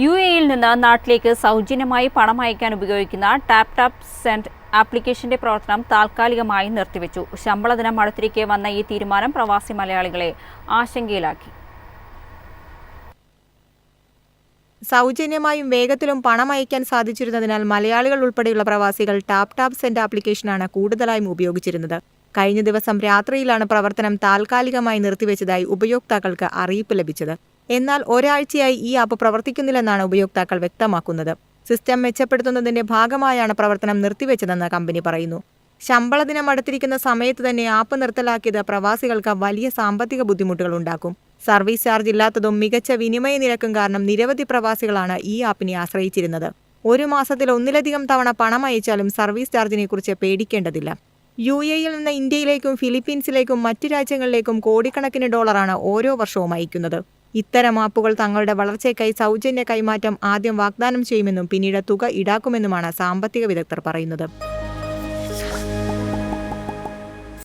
U എയിൽ നിന്ന് നാട്ടിലേക്ക് സൗജന്യമായി പണം അയക്കാൻ ഉപയോഗിക്കുന്ന ടാപ് ടാപ് സെൻഡ് ആപ്ലിക്കേഷന്റെ പ്രവർത്തനം താൽക്കാലികമായി നിർത്തിവെച്ചു. ശമ്പള ദിനം അടുത്തിരിക്കെ വന്ന ഈ തീരുമാനം പ്രവാസി മലയാളികളെ ആശങ്കയിലാക്കി. സൗജന്യമായും വേഗത്തിലും പണം അയക്കാൻ സാധിച്ചിരുന്നതിനാൽ മലയാളികൾ ഉൾപ്പെടെയുള്ള പ്രവാസികൾ ടാപ് ടാപ് സെൻഡ് ആപ്ലിക്കേഷനാണ് കൂടുതലായും ഉപയോഗിച്ചിരുന്നത്. കഴിഞ്ഞ ദിവസം രാത്രിയിലാണ് പ്രവർത്തനം താൽക്കാലികമായി നിർത്തിവെച്ചതായി ഉപയോക്താക്കൾക്ക് അറിയിപ്പ് ലഭിച്ചത്. എന്നാൽ ഒരാഴ്ചയായി ഈ ആപ്പ് പ്രവർത്തിക്കുന്നില്ലെന്നാണ് ഉപയോക്താക്കൾ വ്യക്തമാക്കുന്നത്. സിസ്റ്റം മെച്ചപ്പെടുത്തുന്നതിന്റെ ഭാഗമായാണ് പ്രവർത്തനം നിർത്തിവെച്ചതെന്ന് കമ്പനി പറയുന്നു. ശമ്പള ദിനം അടുത്തിരിക്കുന്ന സമയത്ത് തന്നെ ആപ്പ് നിർത്തലാക്കിയത് പ്രവാസികൾക്ക് വലിയ സാമ്പത്തിക ബുദ്ധിമുട്ടുകൾ ഉണ്ടാക്കും. സർവീസ് ചാർജ് ഇല്ലാത്തതും മികച്ച വിനിമയ നിരക്കും കാരണം നിരവധി പ്രവാസികളാണ് ഈ ആപ്പിനെ ആശ്രയിച്ചിരുന്നത്. ഒരു മാസത്തിൽ ഒന്നിലധികം തവണ പണം അയച്ചാലും സർവീസ് ചാർജിനെ കുറിച്ച് പേടിക്കേണ്ടതില്ല. യു എയിൽ നിന്ന് ഇന്ത്യയിലേക്കും ഫിലിപ്പീൻസിലേക്കും മറ്റു രാജ്യങ്ങളിലേക്കും കോടിക്കണക്കിന് ഡോളറാണ് ഓരോ വർഷവും അയക്കുന്നത്. ഇത്തരം ആപ്പുകൾ തങ്ങളുടെ വളർച്ചയ്ക്കായി സൗജന്യ കൈമാറ്റം ആദ്യം വാഗ്ദാനം ചെയ്യുമെന്നും പിന്നീട് തുക ഈടാക്കുമെന്നുമാണ് സാമ്പത്തിക വിദഗ്ധർ പറയുന്നത്.